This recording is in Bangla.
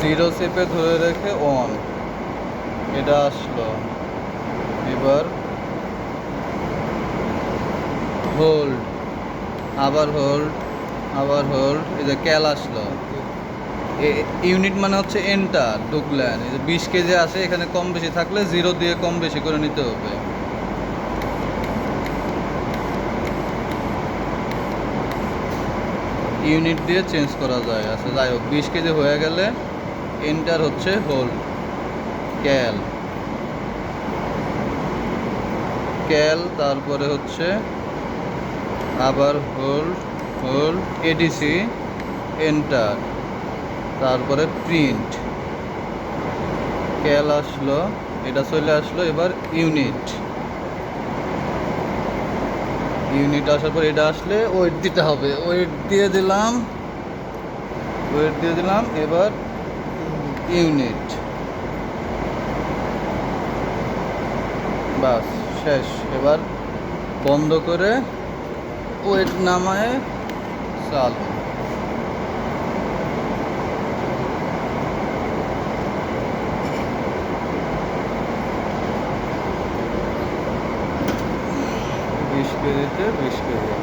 জিরো চেপে ধরে রেখে অন এটা আসলো। এবার হোল্ড আবার হোল্ড আবার হোল্ড এই যে ক্যাল আসলো। ইউনিট মানে হচ্ছে এন্টার ঢুকলেন এই যে বিশ কেজি আসে, এখানে কম বেশি থাকলে জিরো দিয়ে কম বেশি করে নিতে হবে। ইউনিট দিয়ে চেঞ্জ করা যায়। আচ্ছা যাই হোক, বিশ কেজি হয়ে গেলে এন্টার হচ্ছে হোল ক্যাল ক্যাল তারপরে হচ্ছে আবার হোল্ড হোল্ড এডিসি এন্টার তারপরে প্রিন্ট ক্যাল আসলো, এটা চলে আসলো, এবার ইউনিট ইউনিট আসার পর এটা আসলে ওয়েট দিতে হবে। ওয়েট দিয়ে দিলাম ওয়েট দিয়ে দিলাম, এবার ইউনিট বাস শেষ। এবার বন্ধ করে ওয়েট নামায় চালু বিশ কেজিতে বিশ কেজি।